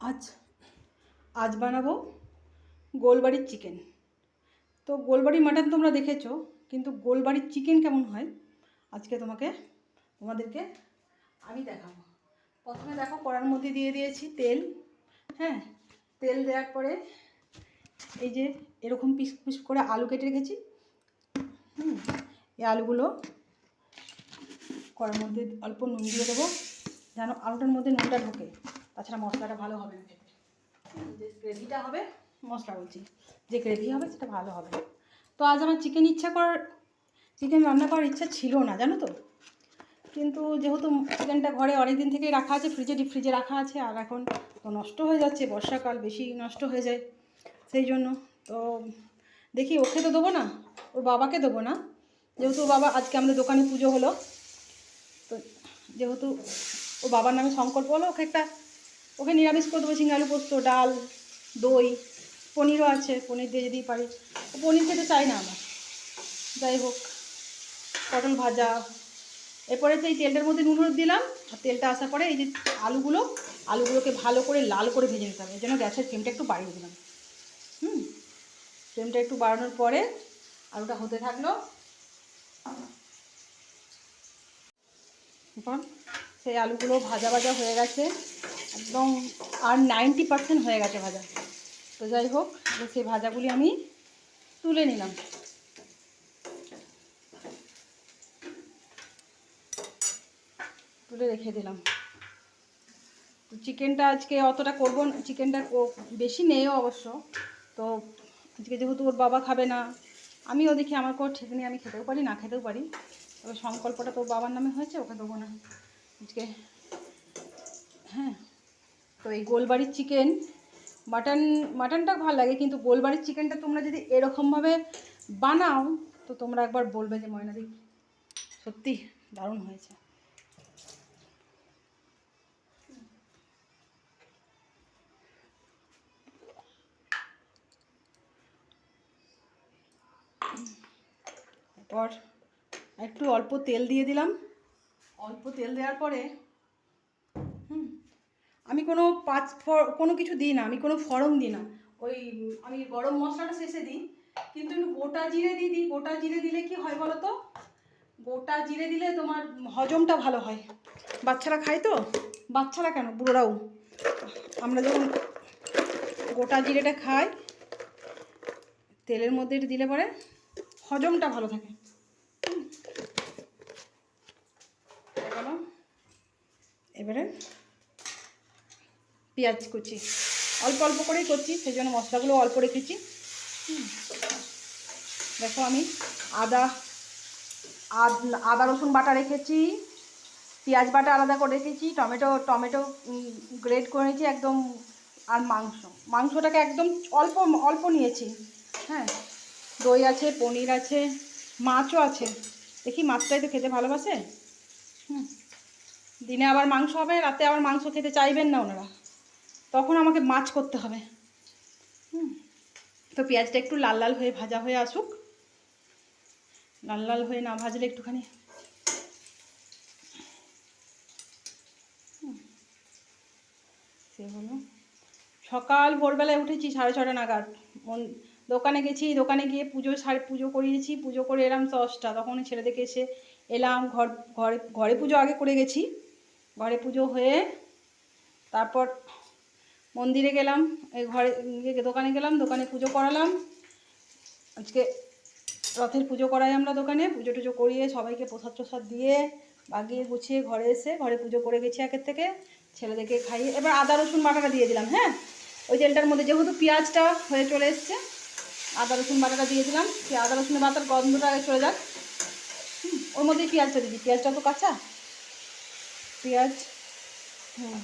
আজ আজ বানাবো গোলবাড়ির চিকেন তো গোলবাড়ির মাটন তোমরা দেখেছ, কিন্তু গোলবাড়ির চিকেন কেমন হয়? আজকে তোমাকে, তোমাদেরকে আমি দেখাবো। প্রথমে দেখো, কড়ার মধ্যে দিয়ে দিয়েছি তেল। হ্যাঁ তেল দেওয়ার পরে এই যে এরকম পিস পিস করে আলু কেটে রেখেছি। হুম, এই আলুগুলো কড়ার মধ্যে অল্প নুন দিয়ে দেবো, যেন আলুটার মধ্যে নুনটা ঢোকে। তাছাড়া মশলাটা ভালো হবে না। যে গ্রেভিটা হবে, মশলা বলছি, যে গ্রেভি হবে সেটা ভালো হবে তো আজ আমার চিকেন ইচ্ছা করার চিকেন রান্না করার ইচ্ছা ছিল না, জানো তো? কিন্তু যেহেতু চিকেনটা ঘরে অনেক দিন থেকেই রাখা আছে ফ্রিজে ডিপ ফ্রিজে রাখা আছে, আর এখন তো নষ্ট হয়ে যাচ্ছে, বর্ষাকাল বেশি নষ্ট হয়ে যায়, সেই জন্য তো দেখি ওকে তো দেবো না, ওর বাবাকে দেবো না। যেহেতু বাবা, আজকে আমাদের দোকানে পুজো হলো, তো যেহেতু ও বাবার নামে সংকল্প হলো, ওকে একটা ওকে নিরামিষ করে দেবো ঝিঙে আলু পোস্ত, ডাল, দই। পনিরও আছে, পনির দিয়ে যদি পারি। পনির খেতে চাই না আমার। যাই হোক, পটল ভাজা। এরপরে সেই তেলটার মধ্যে নুন হলুদ দিলাম, আর তেলটা আসার পরে এই যে আলুগুলো, আলুগুলোকে ভালো করে লাল করে ভেজে নিতে হবে এই জন্য গ্যাসের ফ্লেমটা একটু বাড়িয়ে দিলাম। হুম? ফ্লেমটা একটু বাড়ানোর পরে আলুটা হতে থাকল। সেই আলুগুলো ভাজা ভাজা হয়ে গেছে। একদম আর নাইনটি পার্সেন্ট হয়ে গেছে ভাজা। তো যাই হোক সেই ভাজাগুলি আমি তুলে নিলাম। তুলে রেখে দিলাম। তো চিকেনটা আজকে অতটা করব চিকেনটা বেশি নেইও অবশ্য। তো আজকে যেহেতু ওর বাবা খাবে না, আমিও দেখি আমার কোনো ঠিক আমি খেতেও পারি, না খেতেও পারি। তবে সংকল্পটা তো বাবার নামে হয়েছে, ওকে দেবো না। আজকে হ্যাঁ। তো এই গোলবাড়ির চিকেন, মাটন, মাটনটা ভালো লাগে, কিন্তু গোলবাড়ির চিকেনটা তোমরা যদি এরকমভাবে বানাও, তো তোমরা একবার বলবে যে ময়নাদি সত্যি দারুণ হয়েছে। তারপর একটু অল্প তেল দিয়ে দিলাম। অল্প তেল দেওয়ার পরে আমি কোনো পাঁচ কোনো কিছু দিই না, আমি কোনো ফরম দিই না। ওই, আমি গরম মশলাটা শেষে দিই, কিন্তু একটু গোটা জিরে দিয়ে দিই, গোটা জিরে দিলে কি হয় বলো তো? গোটা জিরে দিলে তোমার হজমটা ভালো হয়। বাচ্চারা খায় তো? বাচ্চারা কেন? বুড়োরাও। আমরা যখন গোটা জিরেটা খাই, তেলের মধ্যে দিলে পরে হজমটা ভালো থাকে। এবারে পেঁয়াজ কুচি। অল্প অল্প করেই করছি সেই জন্য মশলাগুলো অল্প রেখেছি। দেখো আমি আদ- আদা রসুন বাটা রেখেছি, পেঁয়াজ বাটা আলাদা করে রেখেছি, টমেটো টমেটো গ্রেড করে নিয়েছি একদম, আর মাংস। মাংসটাকে একদম অল্প অল্প নিয়েছি। হ্যাঁ দই আছে, পনির আছে, মাছও আছে। দেখি মাছটাই তো খেতে ভালোবাসে? হুম। দিনে আবার মাংস হবে, রাতে আবার মাংস খেতে চাইবেন না ওনারা। তখন আমাকে মাছ করতে হবে। হুম। তো পেঁয়াজটা একটু লাল লাল হয়ে ভাজা হয়ে আসুক। লাল লাল হয়ে না ভাজলে একটুখানি। সে হলো। সকাল ভোরবেলায় উঠেছি সাড়ে ছটা নাগাদ। দোকানে গেছি, দোকানে গিয়ে পুজো সারে পুজো করিয়েছি। পুজো করে এলাম দশটা। তখন ছেলে দেখে এসে এলাম, ঘর ঘরে ঘরে পুজো আগে করে গেছি। ঘরে পুজো হয়ে তারপর মন্দিরে গেলাম, এই ঘরে দোকানে গেলাম, দোকানে পুজো করালাম। আজকে রথের পুজো করাই আমরা দোকানে, পুজো টুজো করিয়ে সবাইকে প্রসাদ টসাদ দিয়ে বাগিয়ে গুছিয়ে ঘরে এসে ঘরে পুজো করে গেছি একের থেকে, ছেলেদেরকে খাইয়ে। এবার আদা, রসুন বাটাটা দিয়ে দিলাম হ্যাঁ? ওই তেলটার মধ্যে যেহেতু পেঁয়াজটা হয়ে চলে এসছে, আদা, রসুন বাটাটা দিয়ে দিলাম। আদা, রসুনের বাটার গন্ধটা আগে চলে যাক। ওর মধ্যেই পেঁয়াজটা দিচ্ছি পেঁয়াজটা তো কাঁচা। পেঁয়াজ, হুম।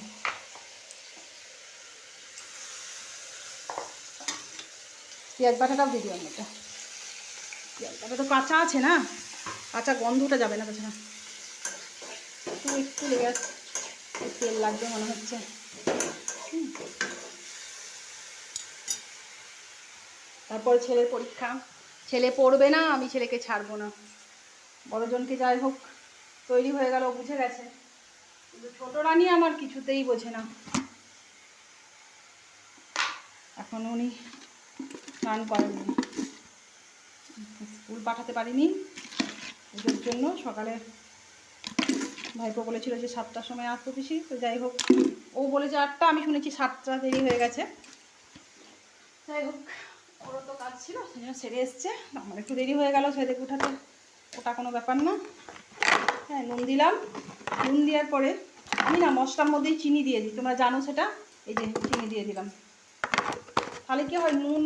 পেঁয়াজ বাটাটাও দিয়ে দিলাম এটা পেঁয়াজ বাটা তো কাঁচা আছে না? কাঁচা গন্ধটা যাবে না তাছাড়া। একটু একটু লেগে তেল লাগবে মনে হচ্ছে। তারপর ছেলের পরীক্ষা। ছেলে পড়বে না, আমি ছেলেকে ছাড়বো না। বড়জনকে যাই হোক, তৈরি হয়ে গেল, বুঝে গেছে। কিন্তু ছোট রানী আমার কিছুতেই বোঝে না। এখন উনি স্নান করেননি স্কুল পাঠাতে পারিনি। পুজোর জন্য সকালে ভাইপো বলেছিল যে সাতটার সময় আসতো পিসি, তো যাই হোক, ও বলেছে আটটা, আমি শুনেছি সাতটা দেরি হয়ে গেছে। যাই হোক, ওরও তো কাজ ছিল সেই জন্য সেরে এসছে। আমার একটু দেরি হয়ে গেল সেদিকে উঠাতে ওটা কোনো ব্যাপার না। হ্যাঁ নুন দিলাম। নুন দেওয়ার পরে আমি না মশলার মধ্যেই চিনি দিয়ে দিই তোমরা জানো সেটা? এই যে চিনি দিয়ে দিলাম। তাহলে কি হয়, নুন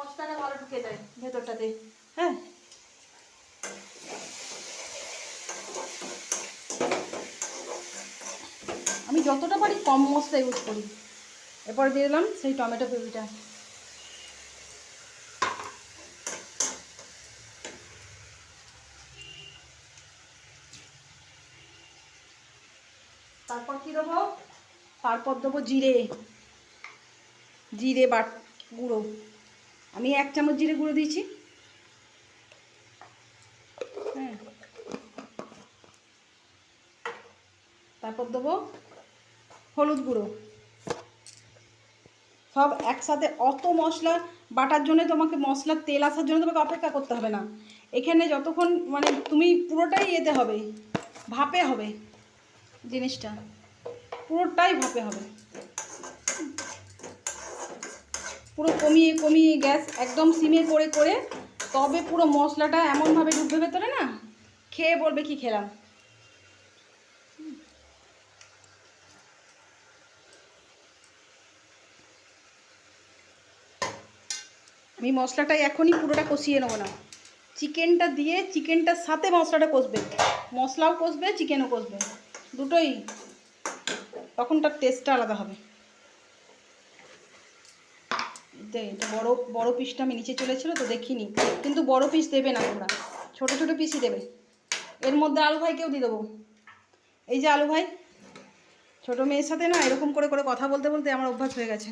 মশলাটা ভালো ঢুকে যায় ভেতরটাতে। হ্যাঁ। আমি যতটা পারি কম মশলা ইউজ করি। এরপর দিয়ে দিলাম সেই টমেটো পিউরিটা তারপর কি দেবো? তারপর দেবো জিরে। জিরে বাট গুঁড়ো। আমি এক চামচ জিরে গুঁড়ো দিয়েছি। হ্যাঁ। তারপর দেবো হলুদ গুঁড়ো। সব একসাথে অত মশলা বাটার জন্য তোমাকে মশলার তেল আসার জন্য তোমাকে অপেক্ষা করতে হবে না। এখানে যতক্ষণ মানে তুমি পুরোটাই এতে হবে, ভাপে হবে জিনিসটা। পুরোটাই ভাপে হবে। পুরো কমিয়ে কমিয়ে গ্যাস একদম সিমে করে করে, তবে পুরো মশলাটা এমনভাবে ঢুকবে ভেতরে না? খেয়ে বলবে কি খেলাম? আমি মশলাটা এখনই পুরোটা কষিয়ে নেব না। চিকেনটা দিয়ে চিকেনটার সাথে মশলাটা কষবে। মশলাও কষবে, চিকেনও কষবে। দুটোই। তখন তার টেস্টটা আলাদা হবে। বড় বড় পিসটা আমি নিচে চলেছিল তো দেখিনি। কিন্তু বড় পিস দেবে না তোমরা। ছোটো ছোটো পিসই দেবে। এর মধ্যে আলু ভাইকেও দিয়ে দেবো? এই যে আলু ভাই, ছোটো মেয়ের সাথে না এরকম করে করে কথা বলতে বলতে আমার অভ্যাস হয়ে গেছে।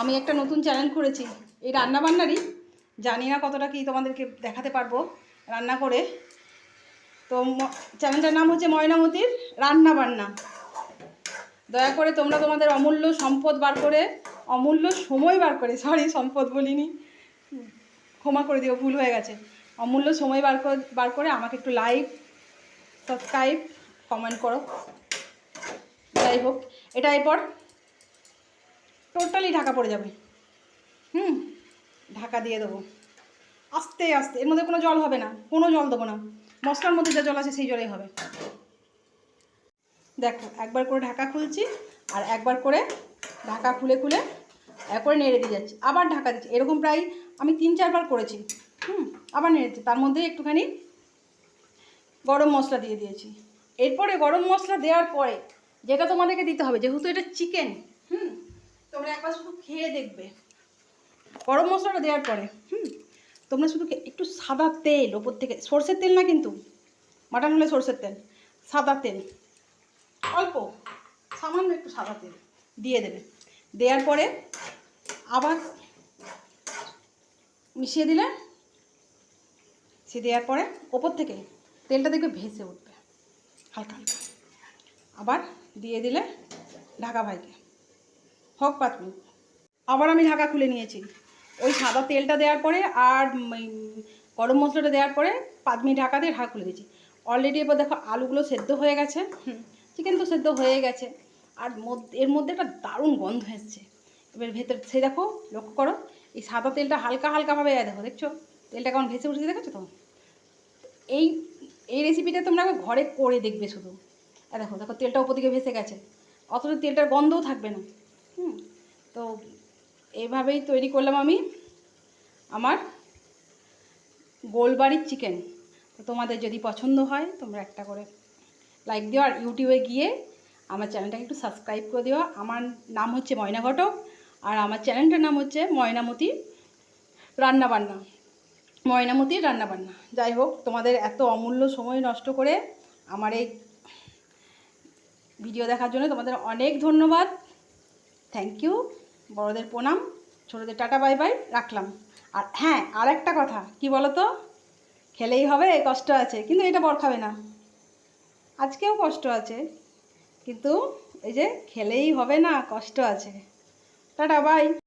আমি একটা নতুন চ্যানেল করেছি এই রান্না বান্নারই জানি না কতটা কি তোমাদেরকে দেখাতে পারব, রান্না করে। তো চ্যানেলটার নাম হচ্ছে ময়নামতির রান্না বান্না দয়া করে তোমরা তোমাদের অমূল্য সম্পদ বার করে, অমূল্য সময় বার করে সরি সম্পদ বলিনি, ক্ষমা করে দিও, ভুল হয়ে গেছে। অমূল্য সময় বার করে বার করে আমাকে একটু লাইক সাবস্ক্রাইব কমেন্ট করো। যাই হোক, এটা এরপর টোটালি ঢাকা পড়ে যাবে। হুম, ঢাকা দিয়ে দেবো। আস্তে আস্তে, এর মধ্যে কোনো জল হবে না, কোনো জল দেবো না। মশলার মধ্যে যা জল আছে সেই জলেই হবে। দেখো, একবার করে ঢাকা খুলছি আর একবার করে ঢাকা খুলে খুলে একবার নেড়ে দিয়ে যাচ্ছি। আবার ঢাকা দিচ্ছি। এরকম প্রায় আমি তিন চারবার করেছি। হুম, আবার নেড়েছি তার মধ্যে একটুখানি গরম মশলা দিয়ে দিয়েছি। এরপরে গরম মশলা দেওয়ার পরে যেটা তোমাদেরকে দিতে হবে, যেহেতু এটা চিকেন হুম, তোমরা একবার শুধু খেয়ে দেখবে। গরম মশলাটা দেওয়ার পরে, হুম তোমরা শুধু একটু সাদা তেল, ওপর থেকে সর্ষের তেল না কিন্তু? মাটন হলে সর্ষের তেল, সাদা তেল। অল্প, সামান্য একটু সাদা তেল দিয়ে দেবে। দেওয়ার পরে আবার মিশিয়ে দিলে সে দেওয়ার পরে ওপর থেকে তেলটা দেখবে ভেসে উঠবে, হালকা হালকা। আবার দিয়ে দিলে ঢাকা ভাইকে। হোক পাঁচ আবার আমি ঢাকা খুলে নিয়েছি। ওই সাদা তেলটা দেওয়ার পরে আর গরম মশলাটা দেওয়ার পরে পাঁচ মিনিট ঢাকা দিয়ে ঢাকা খুলে দিয়েছি। অলরেডি এবার দেখো আলুগুলো সেদ্ধ হয়ে গেছে। চিকেন তো সেদ্ধ হয়ে গেছে। আর এর মধ্যে একটা দারুণ গন্ধ এসছে। এবার ভেতর সে দেখো লক্ষ্য করো এই সাদা তেলটা হালকা হালকাভাবে দেখো দেখছ? তেলটা কেমন ভেসে উঠছে দেখেছ তো? এই এই রেসিপিটা তোমরা ঘরে করে দেখবে শুধু। দেখো দেখো তেলটা ওপর দিকে ভেসে গেছে। অথচ তেলটার গন্ধও থাকবে না। হুম তো এইভাবেই তৈরি করলাম আমি আমার গোলবাড়ির চিকেন। তো তোমাদের যদি পছন্দ হয়, তোমরা একটা করে লাইক দিও আর ইউটিউবে গিয়ে আমার চ্যানেলটাকে একটু সাবস্ক্রাইব করে দিও। আমার নাম হচ্ছে ময়না ঘটক আর আমার চ্যানেলটার নাম হচ্ছে ময়নামতি রান্নাবান্না। ময়নামতি রান্নাবান্না। যাই হোক, তোমাদের এত অমূল্য সময় নষ্ট করে আমার এই ভিডিও দেখার জন্য তোমাদের অনেক ধন্যবাদ। থ্যাংক ইউ বড়দের প্রণাম, ছোটোদের টাটা, বাই বাই, রাখলাম। আর হ্যাঁ আর একটা কথা, কি বলো তো খেলেই হবে, কষ্ট আছে, কিন্তু এটা বর খাবে না। আজকেও কষ্ট আছে, কিন্তু এই যে খেলেই হবে না, কষ্ট আছে। Tata, bye.